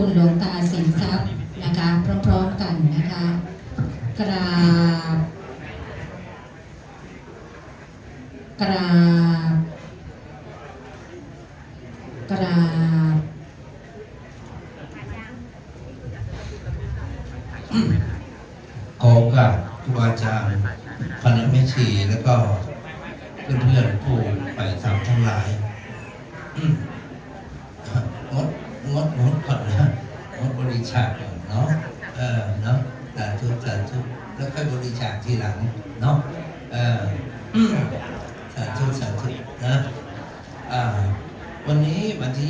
คุณหลวงตาสินทรัพย์นะคะพร้อมๆกันนะคะกราบกราบ กราบ ขอโอกาสครูบาอาจารย์คณะแม่ชีแล้วก็เพื่อนๆผู้ไปทำทั้งหลายอืมงดงดงดก่อนนะงดบริจาคก่อนเนาะเออเนาะสาธุสาธุแล้วค่อยบริจาคทีหลังเนาะเอออืม สาธุสาธุนะวันนี้วันที่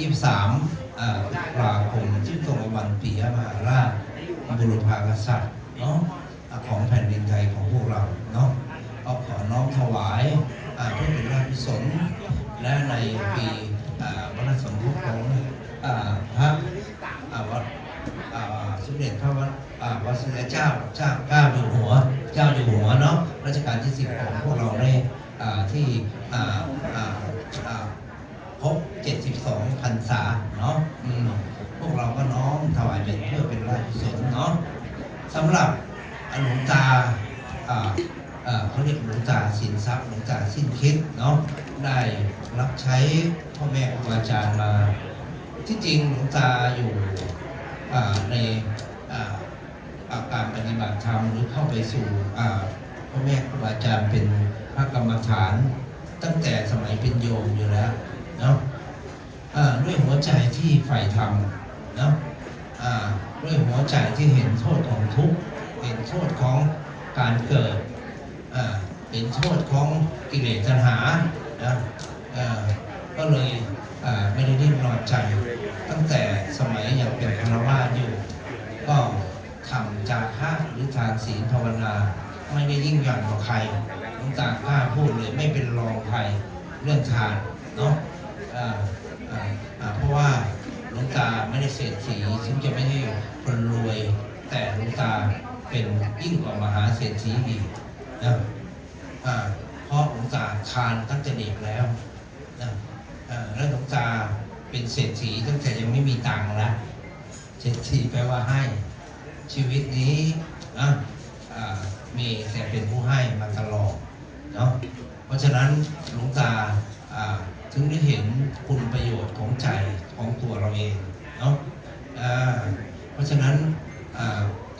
23อ่าตุลาคมที่ตรงกับวันปียมหาราชบุรพากษัตริย์เนาะของแผ่นดินไทยของพวกเราเนาะเอาขอน้อมถวายเพื่อเป็นราชกุศลและในปีอ่าพระราสมภพของพระวัดอ่าสมเด็จพระวัดวัดสมเด็จเจ้าเจ้าเก้าอยู่หัว เจ้าอยู่หัวเนาะรัชกาลที่สิบของพวกเราในอ่ ที่อ่าอ่าอ่าครบ 72พรรษาเนาะพวกเราก็น้อมถวายเป็นเพื่อเป็นราชกุศลเนาะสำหรับหลวงตาเขาเรียกหลวงตาสินทรัพย์หลวงตาสิ้นคิดเนาะได้รับใช้พ่อแม่ครูอาจารย์มา ที่จริงหลวงตาอยู่ในอาการปฏิบัติธรรมหรือเข้าไปสู่พ่อแม่ครูอาจารย์เป็น พระกรรมฐานตั้งแต่สมัยเป็นโยมอยู่แล้วเนาะด้วยหัวใจที่ใฝ่ธรรมเนาะด้วยหัวใจที่เห็นโทษของทุกข์เห็นโทษของการเกิดเห็นโทษของกิเลสตัณหานะก็เลยไม่ได้ดิ้นรนใจ ตั้งแต่สมัยยังเป็นคารวาสอยู่ ก็ทำจาคะหรือทานศีลภาวนา ไม่ได้ยิ่งหย่อนกว่าใคร งตากล้าพูดเลยไม่เป็นรองใครเรื่องทานเนาะเพราะว่าหลวงตาไม่ได้เศรษฐีซึ่งจะไม่ใช่คนรวย แต่หลวงตาเป็นยิ่งกว่ามหาเศรษฐีอีกนะเพราะหลวงตาทานตั้งแต่เด็กแล้วนะอ่าแล้วหลวงตาเป็นเศรษฐีตั้งแต่ยังไม่มีตังค์แล้วเศรษฐีแปลว่าให้ชีวิตนี้นะอ่ามีแต่เป็นผู้ให้มาตลอดเนาะเพราะฉะนั้นหลวงตาถึงได้เห็นคุณประโยชน์ของใจของตัวเราเองเนาะเพราะฉะนั้น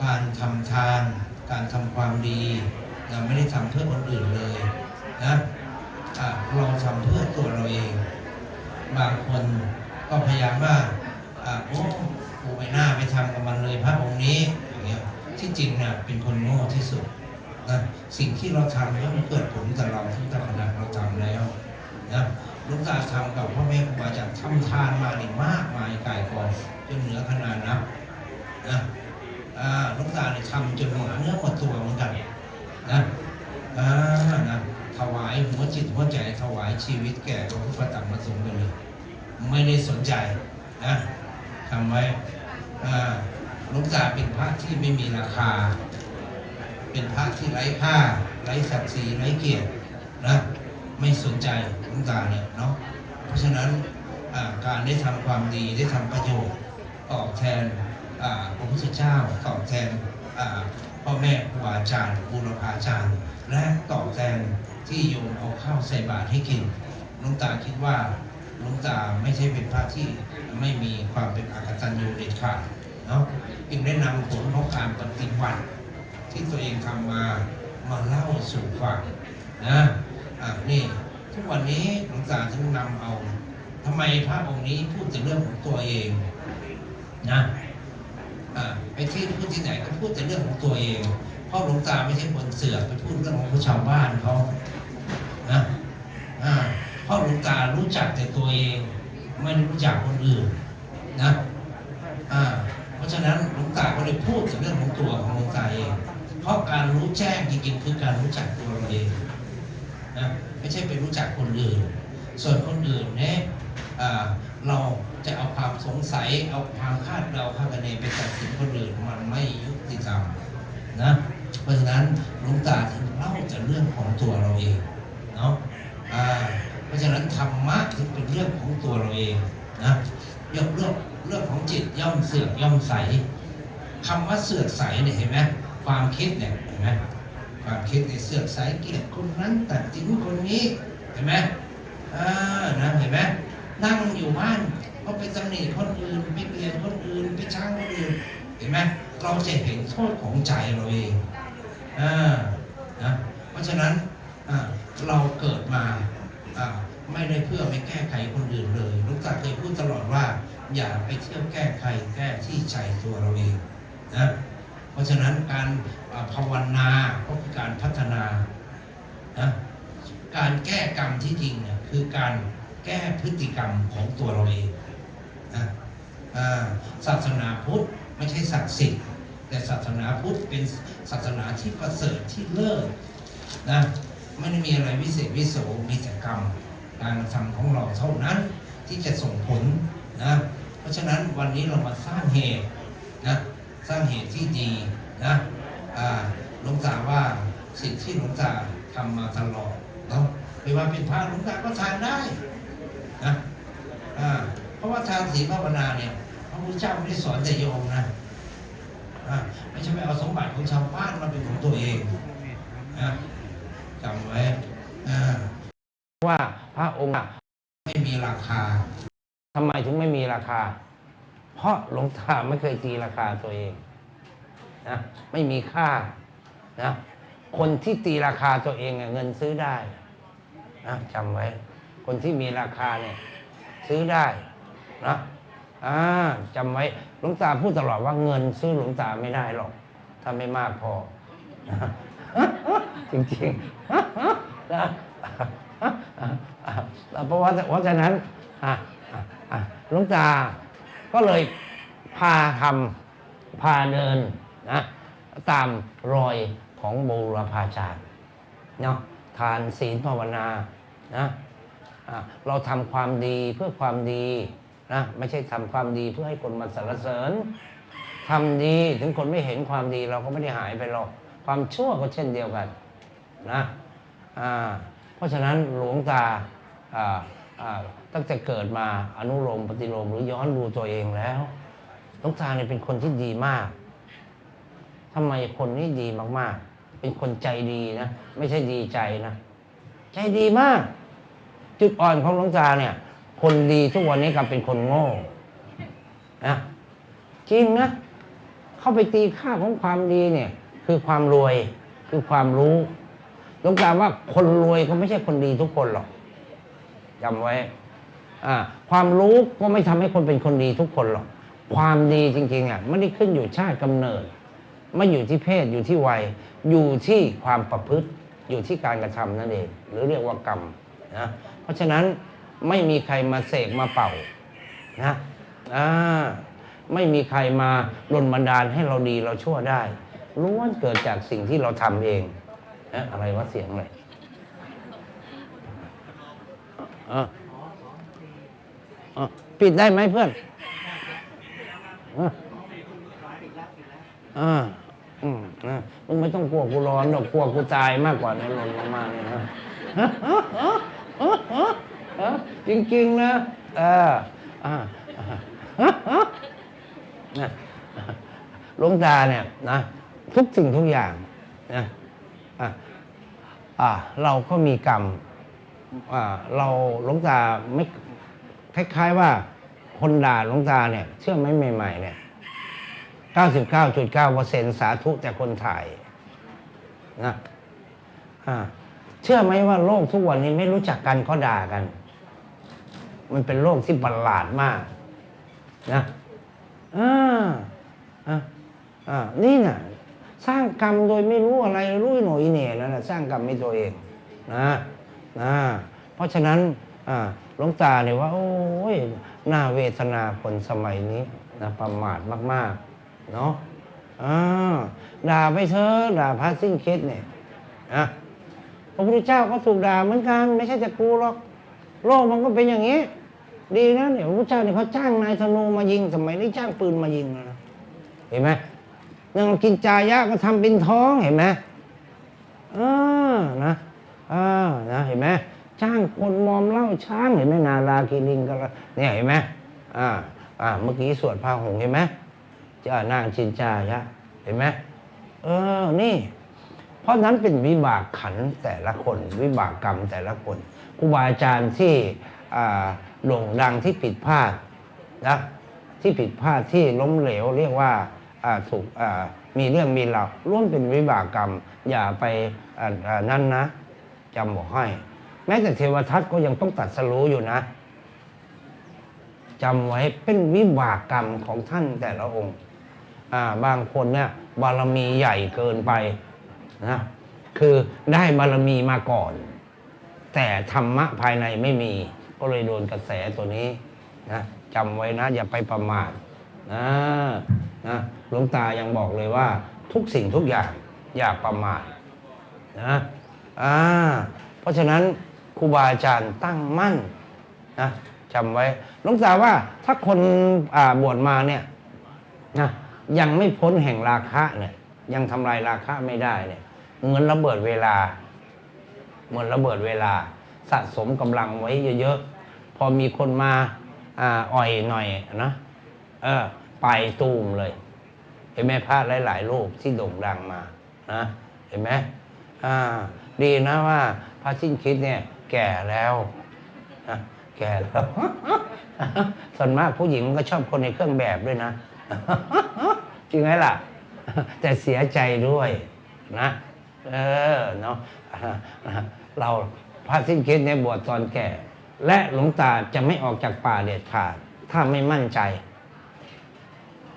การทำทานการทำความดีเราไม่ได้ทำเพื่อคนอื่นเลยนะเราทำเพื่อตัวเราเอง บางคนก็พยายามว่าโอ้กูไปหน้าไปทำกับมันเลยพระองค์นี้อย่างเงี้ยที่จริงเนี่ยเป็นคนโง่ที่สุดนะสิ่งที่เราทำย่อมเกิดผลกับเราที่ตขณะเราทำแล้วนะ หลูกตาทำกับพ่อแม่ครูบาอาจารย์ทำทานมานี่มากมายกายกองจนเหนือขนาดนับนะลูกตาเนี่ยทำจนหมดเนื้อหมดตัวเหมือนกันนะนะถวายหัวจิตหัวใจถวายชีวิตแก่พระพุทธธรรมพระสงฆ์ไปเลยไม่ได้สนใจนะทำไว้ลวงตาเป็นพระที่ไม่มีราคา เป็นพระที่ไร้ค่าไร้ศักดิ์ศรีไร้เกียรตินะไม่สนใจลวงตาเนี่ยเนาะ เพราะฉะนั้นการได้ทำความดีได้ทำประโยชน์ตอบแทนพระพุทธเจ้าตอบแทนพ่อแม่ครูบาอาจารย์บูรพาจารย์ และตอบแทนที่โยมเอาข้าวใส่บาตรให้กินหลวงตาคิดว่าหลวงตาไม่ใช่เป็นพระที่ไม่มีความเป็นอกตัญญูเด็ดขาดเนาะจึงได้นำผลของการปฏิบัติที่ตัวเองทำมามาเล่าสู่ฟังนะอะนี่ ทุกวันนี้หลวงตาถึงนำเอาทำไมพระองค์นี้พูดแต่เรื่องของตัวเองนะอะไปที่พูดที่ไหนก็พูดแต่เรื่องของตัวเองเพราะหลวงตาไม่ใช่คนเสือกไปพูดเรื่องของชาวบ้านเขานะอ่าเพราะหลวงตารู้จักแต่ตัวเอง ไม่รู้จักคนอื่นนะอ่าเพราะฉะนั้นหลวงตาก็เลยพูดถึงเรื่องของตัวของหลวงตาเอง เพราะการรู้แจ้งจริงๆคือการรู้จักตัวเราเองนะ ไม่ใช่ไปรู้จักคนอื่น ส่วนคนอื่นเนี่ยเราจะเอาความสงสัยเอาความคาดเดาคาดคะเนไปตัดสินคนอื่นมันไม่ยุติธรรมนะเพราะฉะนั้นหลวงตาถึงเล่าแต่เรื่องของตัวเราเองเนาะเพราะฉะนั้นธรรมะถึงเป็นเรื่องของตัวเราเองนะยกเรื่องเรื่องของจิตย่อมเสื่อมย่อมใสคำว่าเสื่อมใสเนี่ยเห็นไหมความคิดเนี่ยเห็นไหม ความคิดในเสื่อมใสเกลียดคนนั้นตัดสินคนนี้เห็นไหมอ่านะเห็นไหมนั่งอยู่บ้านก็ไปตำหนิคนอื่นไปเกลียดคนอื่นไปช่างคนอื่นเห็นไหมเราจะเห็นโทษของใจเราเองอ่านะเพราะฉะนั้นเราเกิดมาไม่ได้เพื่อไปแก้ไขคนอื่นเลยลูกตาเคยพูดตลอดว่า อย่าไปเที่ยวแก้ใครแก้ที่ใจตัวเราเองนะ ราะฉะนั้นการภาวนาก็คือการพัฒนานะการแก้กรรมที่จริงเนี่ยคือการแก้พฤติกรรมของตัวเราเองนะศาสนาพุทธไม่ใช่ศักดิ์สิทธิ์แต่ศาสนาพุทธเป็นศาสนาที่ประเสริฐที่เลิศนะไม่ได้มีอะไรวิเศษวิโสมีแต่กรรมการทำของเราเท่านั้นที่จะส่งผลนะเพราะฉะนั้นวันนี้เรามาสร้างเหตุนะ สร้างเหตุที่ดีนะอ่าหลวงตาว่าสิ่งที่หลวงตาทำมาตลอดเนาะไม่ว่าเป็นพระหลวงตาก็ทานได้นะอ่าเพราะว่าทานศีลภาวนาเนี่ยพระพุทธเจ้าไม่ได้สอนแต่โยมนะอ่าไม่ใช่ไปเอาสมบัติของชาวบ้านมาเป็นของตัวเองนะจำไว้อ่าว่าพระองค์อะไม่มีราคาทำไมถึงไม่มีราคา เพราะหลวงตาไม่เคยตีราคาตัวเองนะไม่มีค่านะคนที่ตีราคาตัวเองเงินซื้อได้นะจำไว้ คนที่มีราคาเนี่ยซื้อได้นะอ่าจำไว้หลวงตาพูดตลอดว่าเงินซื้อหลวงตาไม่ได้หรอก ถ้าไม่มากพอ จริงๆนะเพราะว่าเพราะฉะนั้นอะหลวงตา ก็เลยพาทำพาเดินนะตามรอยของบูรพาจารย์เนาะทานศีลภาวนานะะเราทำความดีเพื่อความดีนะไม่ใช่ทำความดีเพื่อให้คนมาสรรเสริญทำดีถึงคนไม่เห็นความดีเราก็ไม่ได้หายไปหรอกความชั่วก็เช่นเดียวกันนะอ่าเพราะฉะนั้นหลวงตา ตั้งแต่เกิดมาอนุโลมปฏิโลมหรือย้อนดูตัวเองแล้วหลวงตาเนี่ยเป็นคนที่ดีมากทำไมคนนี้ดีมากๆ เป็นคนใจดีนะไม่ใช่ดีใจนะใจดีมาก จุดอ่อนของหลวงตาเนี่ย คนดีทุกวันนี้กลับเป็นคนโง่นะจริงนะเข้าไปตีค่าของความดีเนี่ย คือความรวยคือความรู้หลวงตาว่าคนรวยก็ไม่ใช่คนดีทุกคนหรอก จำไว้ความรู้ก็ไม่ทำให้คนเป็นคนดีทุกคนหรอก ความดีจริงๆอะไม่ได้ขึ้นอยู่ชาติกำเนิด ไม่อยู่ที่เพศอยู่ที่วัย อยู่ที่ความประพฤติ อยู่ที่การกระทำนั่นเอง หรือเรียกว่ากรรมนะเพราะฉะนั้นไม่มีใครมาเสกมาเป่านะอ่าไม่มีใครมาดลบันดาลให้เราดีเราชั่วได้ล้วนเกิดจากสิ่งที่เราทำเองนะอะไรวะเสียงอะไอะอะปิดได้ไหมเพื่อนอะอ่าอืมนะมึงไม่ต้องกลัวกูร้อนหรอกกลัวกูตายมากกว่าในหล่นลงมาเนี่ยนะจริงๆนะเอออ่านะหลวงตาเนี่ยนะทุกสิ่งทุกอย่างนะอ่าเราก็มีกรรม เราหลวงตาไม่คล้ายๆว่าคนด่าหลวงตาเนี่ย เชื่อไหมใหม่ๆเนี่ย99.9%สาธุแต่คนถ่ายนะเชื่อไหมว่าโลกทุกวันนี้ไม่รู้จักกันก็ด่ากัน มันเป็นโลกที่ประหลาดมาก นะอ่าอ่าอ่านี่น่ะ สร้างกรรมโดยไม่รู้อะไรรู้หน่อยเหน่นั่นแหะสร้างกรรมไม่ตัวเอง นะ นะเพราะฉะนั้นอ่าหลวงตาเนี่ยว่า โอ้ยน่าเวทนาคนสมัยนี้นะประมาทมากๆเนาะอ่าด่าไปเถอะด่าพระสิ้นคิดเนี่ยนะพระพุทธเจ้าก็ถูกด่าเหมือนกัน ไม่ใช่จะกูหรอก โลกมันก็เป็นอย่างนี้ ดีนะเนี่ยพระพุทธเจ้าเนี่ยเขาจ้างนายธนูมายิง สมัยนี้จ้างปืนมายิงนะเห็นไหมนางกินจายะก็ทำเป็นท้องเห็นไหมอ่านะ อ่านะเห็นไหมจ้างคนมอมเหล้าช้างเห็นไหมนาลาคีลิงก็แล้วเนี่ยเห็นไหมอ่าอ่าเมื่อกี้สวดพาหงส์เห็นไหมจะนางชินจายะเห็นไหมเออนี่ เพราะนั้นเป็นวิบากขันแต่ละคน วิบากกรรมแต่ละคนครูบาอาจารย์ที่อ่าโด่งดังที่ผิดพลาดนะที่ผิดพลาดที่ล้มเหลวเรียกว่าอ่าถูกอ่ามีเรื่องมีราวร่วมเป็นวิบากกรรม อย่าไปอ่านั่นนะ จำบอกให้ แม้แต่เทวทัตก็ยังต้องตัดสรู้อยู่นะจำไว้เป็นวิบากกรรมของท่านแต่ละองค์าบางคนเนี่ยบารมีใหญ่เกินไปนะคือได้บารมีมาก่อน แต่ธรรมะภายในไม่มี ก็เลยโดนกระแสตัวนี้นะจำไว้นะ อย่าไปประมาทนะนะหลวงตายังบอกเลยว่า ทุกสิ่งทุกอย่างอย่าประมาทนะ อ่าเพราะฉะนั้นครูบาอาจารย์ตั้งมั่นนะจำไว้หลวงตาว่าถ้าคนอ่าบวชมาเนี่ยนะยังไม่พ้นแห่งราคะเนี่ยยังทำลายราคะไม่ได้เนี่ยเหมือนระเบิดเวลา เหมือนระเบิดเวลา สะสมกำลังไว้เยอะๆ พอมีคนมาอ่าอ่อยหน่อยนะเออไปตูมเลย เห็นไหมพระหลายๆรูปที่โด่งดังมานะเห็นไหมอ่า ดีนะว่าพระสิ้นคิดเนี่ย แก่แล้วแก่แล้วส่วนมากผู้หญิงก็ชอบคนในเครื่องแบบด้วยนะจริงไหมล่ะ แต่เสียใจด้วยนะ เออเนาะเราพระสิ้นคิดในยบวชตอนแก่ และหลวงตาจะไม่ออกจากป่าเด็ดขาด ถ้าไม่มั่นใจ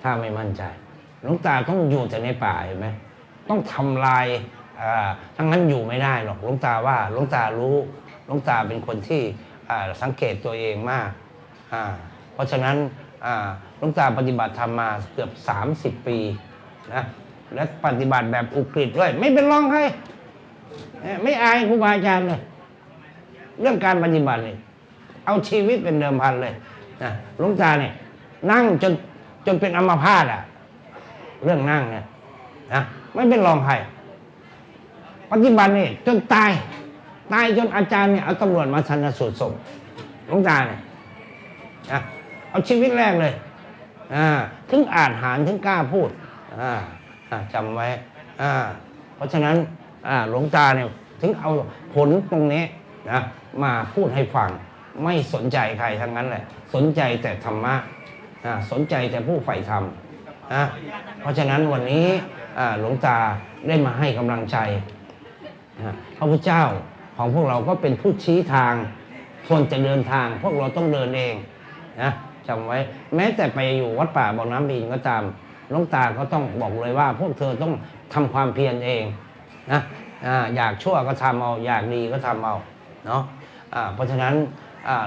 ถ้าไม่มั่นใจ หลวงตาต้องอยู่แต่ในป่าเห็นไหมต้องทำลาย ทั้งนั้นอยู่ไม่ได้หรอกลวงตาว่าลวงตารู้ลวงตาเป็นคนที่สังเกตตัวเองมาก เพราะฉะนั้นลวงตาปฏิบัติธรรมมาเกือบ 30 ปีนะและปฏิบัติแบบอุกฤษด้วย ไม่เป็นรองใครไม่อายครูบาอาจารย์เลย เรื่องการปฏิบัติเนี่ยเอาชีวิตเป็นเดิมพันเลยนะลวงตาเนี่ยนั่งจนจนเป็นอัมพาตอะ เรื่องนั่งเนี่ยนะไม่เป็นรองใคร ปฏิบัติเนี่ยจนตาย ตายจนอาจารย์เนี่ยเอาตำรวจมาชันสูตรศพหลวงตาเนี่ยนะเอาชีวิตแรกเลยอ่าถึงอ่านหารถึงกล้าพูดอ่าจำไว้อ่าเพราะฉะนั้นอ่าหลวงตาเนี่ยถึงเอาผลตรงนี้นะมาพูดให้ฟังไม่สนใจใครทั้งนั้นแหละ สนใจแต่ธรรมะอ่าสนใจแต่ผู้ใฝ่ธรรมนะเพราะฉะนั้นวันนี้อ่าหลวงตาได้มาให้กำลังใจ พระพุทธเจ้าของพวกเราก็เป็นผู้ชี้ทาง คนจะเดินทาง พวกเราต้องเดินเองนะจำไว้ แม้แต่ไปอยู่วัดป่าบ่อน้ำบินก็ตามหลวงตาก็ต้องบอกเลยว่า พวกเธอต้องทำความเพียรเองนะอ่าอยากชั่วก็ทำเอาอยากดีก็ทำเอาเนาะเพราะฉะนั้น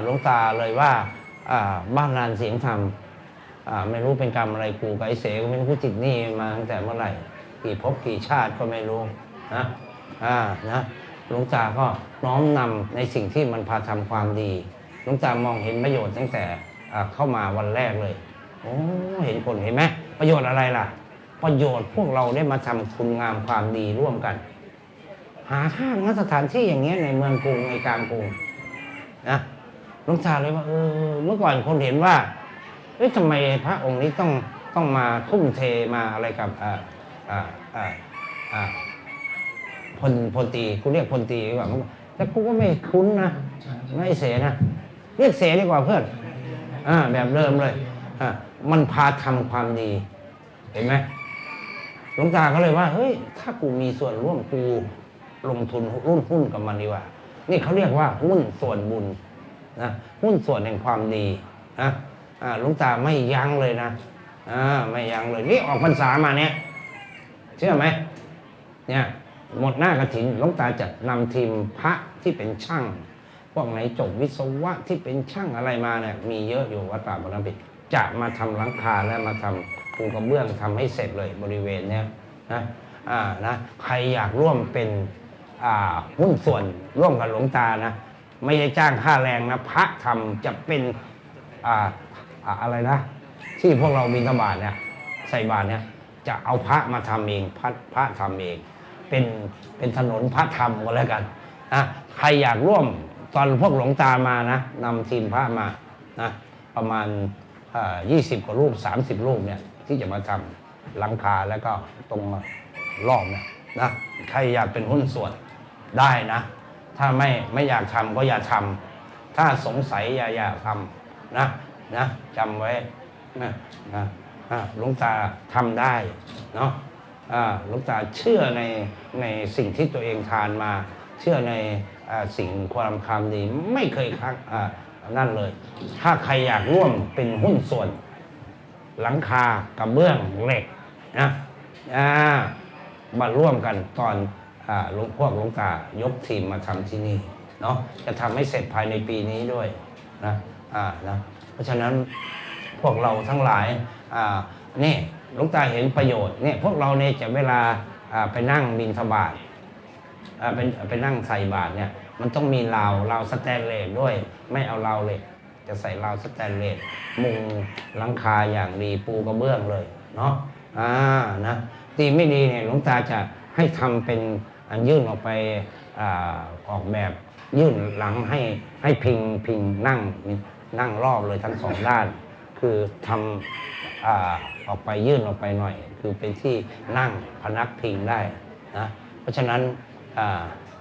หลวงตาเลยว่าบ้านลานเสียงธรรมไม่รู้เป็นกรรมอะไรกูกับไอเสก็ไม่รู้กูติดหนี้มาตั้งแต่เมื่อไหร่กี่ภพกี่ชาติก็ไม่รู้นะ อ่านะหลวงตาก็น้อมนำในสิ่งที่มันพาทำความดีหลวงตามองเห็นประโยชน์ตั้งแต่เข้ามาวันแรกเลยโอ้เห็นผลเห็นไหมประโยชน์อะไรล่ะ ประโยชน์พวกเราได้มาทำคุณงามความดีร่วมกัน หาทางสถานที่อย่างเงี้ยในเมืองกรุงในกลางกรุงนะหลวงตาเลยว่าเออเมื่อก่อนคนเห็นว่าเอ๊ะทำไมพระองค์นี้ต้องต้องมาทุ่มเทมาอะไรกับอ่าอ่าอ่า ลพลตรีกูเรียกพลตรีดีกว่าแต่กูก็ไม่คุ้นนะไม่เสนะเรียกเสดีกว่าเพื่อนอ่าแบบเดิมเลยอ่ามันพาทำความดี เห็นไหมหลวงตาก็เลยว่า เฮ้ย ถ้ากูมีส่วนร่วมกูลงทุนรุ่นหุ้นกับมันดีกว่า นี่เขาเรียกว่าหุ้นส่วนบุญนะหุ้นส่วนแห่งความดีนะอ่าหลวงตาไม่ยั้งเลยนะอ่าไม่ยั้งเลย นี่ออกพรรษามาเนี่ยเชื่อไหมเนี่ย หมดหน้ากระถินหลวงตาจะนำทีมพระที่เป็นช่างพวกไหนจบวิศวะที่เป็นช่างอะไรมาเนี่ยมีเยอะอยู่วัดป่าบรปิดจะมาทำหลังคาและมาทำปูกระเบื้องทำให้เสร็จเลยบริเวณเนี้ยนะอ่านะใครอยากร่วมเป็นอ่าหุ้นส่วนร่วมกับหลวงตานะไม่ได้จ้างค่าแรงนะพระทำจะเป็นอ่าอ่าอะไรนะ ที่พวกเราบิณฑบาตเนี่ยใส่บาตเนี่ยจะเอาพระมาทำเองพระพระทำเอง เป็นเป็นถนนพระธรรมก็แล้วกันนะใครอยากร่วมตอนพวกหลวงตามานะนำทีมพระมานะประมาณยี่สิบกว่ารูป30รูปเนี่ยที่จะมาทำหลังคาแล้วก็ตรงรอบเนี่ยนะใครอยากเป็นหุ้นส่วนได้นะ ถ้าไม่ไม่อยากทำก็อย่าทำถ้าสงสัยอย่าอย่าทำนะนะจำไว้นะนะหลวงตาทำได้เนาะ หลวงตาเชื่อในในสิ่งที่ตัวเองทานมา เชื่อในอสิ่งความคำดีไม่เคยครั้งนั่นเลย ถ้าใครอยากร่วมเป็นหุ้นส่วน หลังคากระเบื้องเหล็กนะมาร่วมกันตอนอ่าหลวงพวกหลวงตายกทีมมาทำที่นี่เนาะจะทำให้เสร็จภายในปีนี้ด้วยนะอ่านะเพราะฉะนั้นพวกเราทั้งหลายอ่านี่ หลวงตาเห็นประโยชน์เนี่ยพวกเราเนี่ยจะเวลาไปนั่งบินทบาทเป็นไปนั่งใส่บาตรเนี่ยมันต้องมีราวราวสแตนเลสด้วย ไม่เอาราวเหล็กจะใส่ราวสแตนเลสมุงหลังคาอย่างดีปูกระเบื้องเลยเนาะอ่านะดีไม่ดีเนี่ยหลวงตาจะให้ทำเป็นอันยื่นออกไปอออกแบบยื่นหลังให้ให้พิงพิงนั่งนั่งรอบเลยทั้งสองด้าน คือทำอออกไปยื่นออกไปหน่อย คือเป็นที่นั่งพนักพิงได้นะเพราะฉะนั้น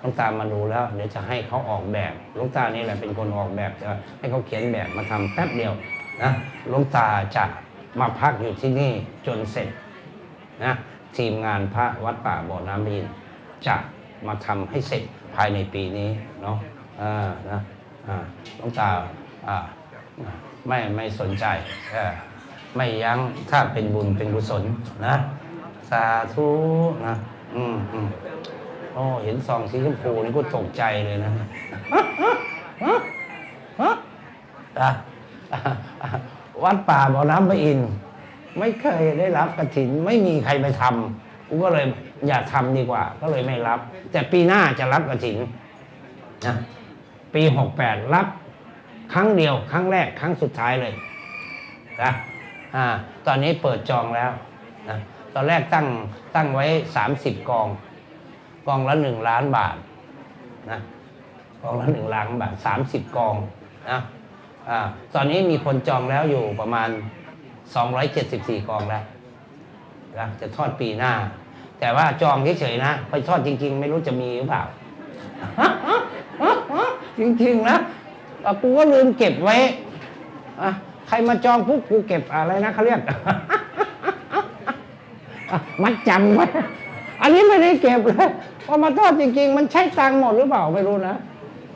ลวงตามาดูแล้วเดี๋ยวจะให้เขาออกแบบลวงตานี่แหละเป็นคนออกแบบจะให้เขาเขียนแบบมาทำแป๊บเดียวนะลวงตาจะมาพักอยู่ที่นี่จนเสร็จนะทีมงานพระวัดป่าบ่อน้ำบินจะมาทำให้เสร็จภายในปีนี้เนาะอ่านะอ่าลวงตาอ่า ไม่ไม่สนใจไม่ยั้งถ้าเป็นบุญเป็นกุศลนะ สาธุนะอืมอืมโอ้เห็นซองสีชมพูนี่ก็ตกใจเลยนะอะวัดป่าบ่อน้ำพระอิน ไม่เคยได้รับกระถิน ไม่มีใครไปทำกูก็เลยอย่าทำดีกว่า ก็เลยไม่รับ แต่ปีหน้าจะรับกระถินนะปีหกแปดรับ ครั้งเดียว ครั้งแรก ครั้งสุดท้ายเลยนะอ่าตอนนี้เปิดจองแล้วนะตอนแรกตั้งตั้งไว้สามสิบกอง กองละหนึ่งล้านบาทนะกองละหนึ่งล้านบาทสามสิบกองนะอ่าตอนนี้มีคนจองแล้วอยู่ประมาณ 274 กองแล้วนะจะทอดปีหน้า แต่ว่าจองเฉยๆนะ ไปทอดจริง ๆ ไม่รู้จะมีหรือเปล่าจริงๆนะ อะกูก็ลืมเก็บไว้อะใครมาจองปุ๊บกูเก็บอะไรนะเขาเรียก อะมัดจำไว้อันนี้ไม่ได้เก็บเลยพอมาทอดจริง ๆ มันใช้ตังค์หมดหรือเปล่าไม่รู้นะ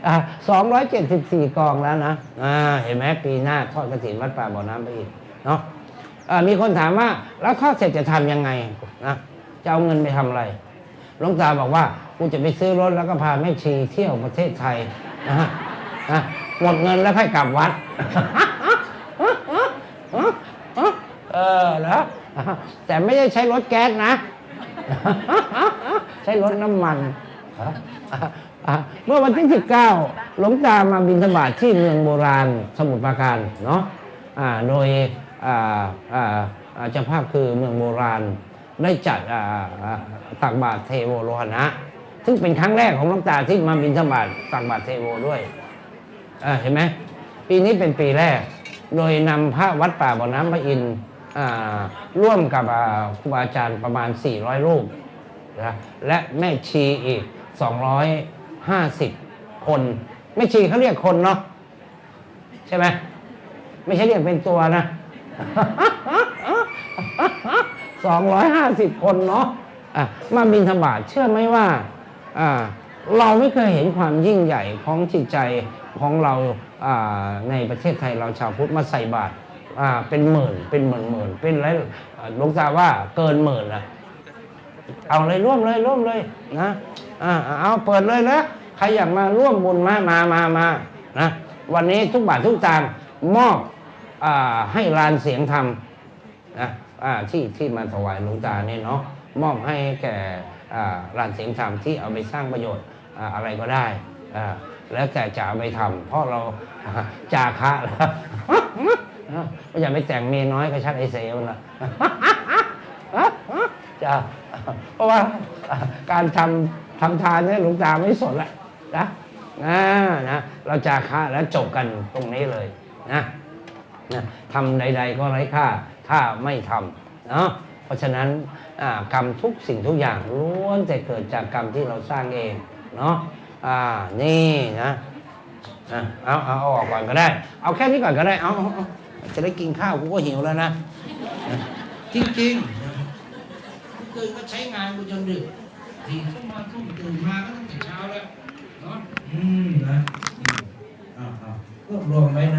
อะสองร้อยเจ็ดสิบสี่กองแล้วนะอ่าเห็นไหมปีหน้าทอดกระถินวัดป่าบ่อน้ำไปอีกเนาะอ่ามีคนถามว่า แล้วทอดเสร็จจะทำยังไงนะจะเอาเงินไปทำอะไรหลวงตาบอกว่า กูจะไปซื้อรถแล้วก็พาแม่ชีเที่ยวประเทศไทยนะฮะ อะหมดเงินแล้วค่อยกลับวัด เออแล้วแต่ไม่ได้ใช้รถแก๊สนะ ใช้รถน้ำมันเมื่อวันที่ 19 หลวงตามาบินธบาตที่เมืองโบราณสมุทรปราการเนาะโดยเจ้าภาพคือเมืองโบราณได้จัดตักบาตรเทโวโลหณะซึ่งเป็นครั้งแรกของหลวงตาที่มาบินธบาตตักบาตรเทโวด้วย อ่าเห็นไหมปีนี้เป็นปีแรก โดยนำพระวัดป่าบ่อน้ำพระอินทร์อ่าร่วมกับครูบาอาจารย์ประมาณ 400 รูปนะและแม่ชีอีก 250 คน แม่ชีเขาเรียกคนเนาะใช่ไหมไม่ใช่เรียกเป็นตัวนะ 250 คนเนาะะมาบินธบาตเชื่อไหมว่าเราไม่เคยเห็นความยิ่งใหญ่ของจิตใจ ของเราในประเทศไทยเราชาวพุทธมาใส่บาตรเป็นหมื่น เป็นหมื่นหมื่นเป็นอะไรหลวงตาว่าเกินหมื่นนะเอาเลยร่วมเลยร่วมเลยนะเอาเปิดเลยนะใครอยากมาร่วมบุญมามามามานะวันนี้ทุกบาททุกตางมอบอให้ลานเสียงธรรมนะที่ที่มาถวายหลวงตาเนี่ยเนาะมอบให้แก่อ่านเสียงธรรมที่เอาไปสร้างประโยชน์ออะไรก็ได้อ่า แล้วแต่จะเอาไปทำเพราะเราอ่าจาคะแล้วก็อย่าไปแต่งเมียน้อยกับชักไอเซลนะจะเพราะว่าการทำทำทานเนี่ยหลวงตาไม่สนละนะนะนะเราจาคะแล้วจบกันตรงนี้เลยนะนะทำใด ๆ ก็ไร้ค่าถ้าไม่ทำเนาะเพราะฉะนั้นกรรมทุกสิ่งทุกอย่างล้วนแต่เกิดจากกรรมที่เราสร้างเองเนาะ อ่า นี่นะอะเอาเอาเอาออกก่อนก็ได้ เอาแค่นี้ก่อนก็ได้ เอาเอาเอาจะได้กินข้าวกูก็หิวแล้วนะนะจริงๆนะเมื่อคืนก็ใช้งานกูจนดึกสี่ทุ่มมาทุ่มตื่นมาก็ตั้งแต่เช้าแล้วเนาะอืมนะอืมเอาเอารวบรวมไว้นะ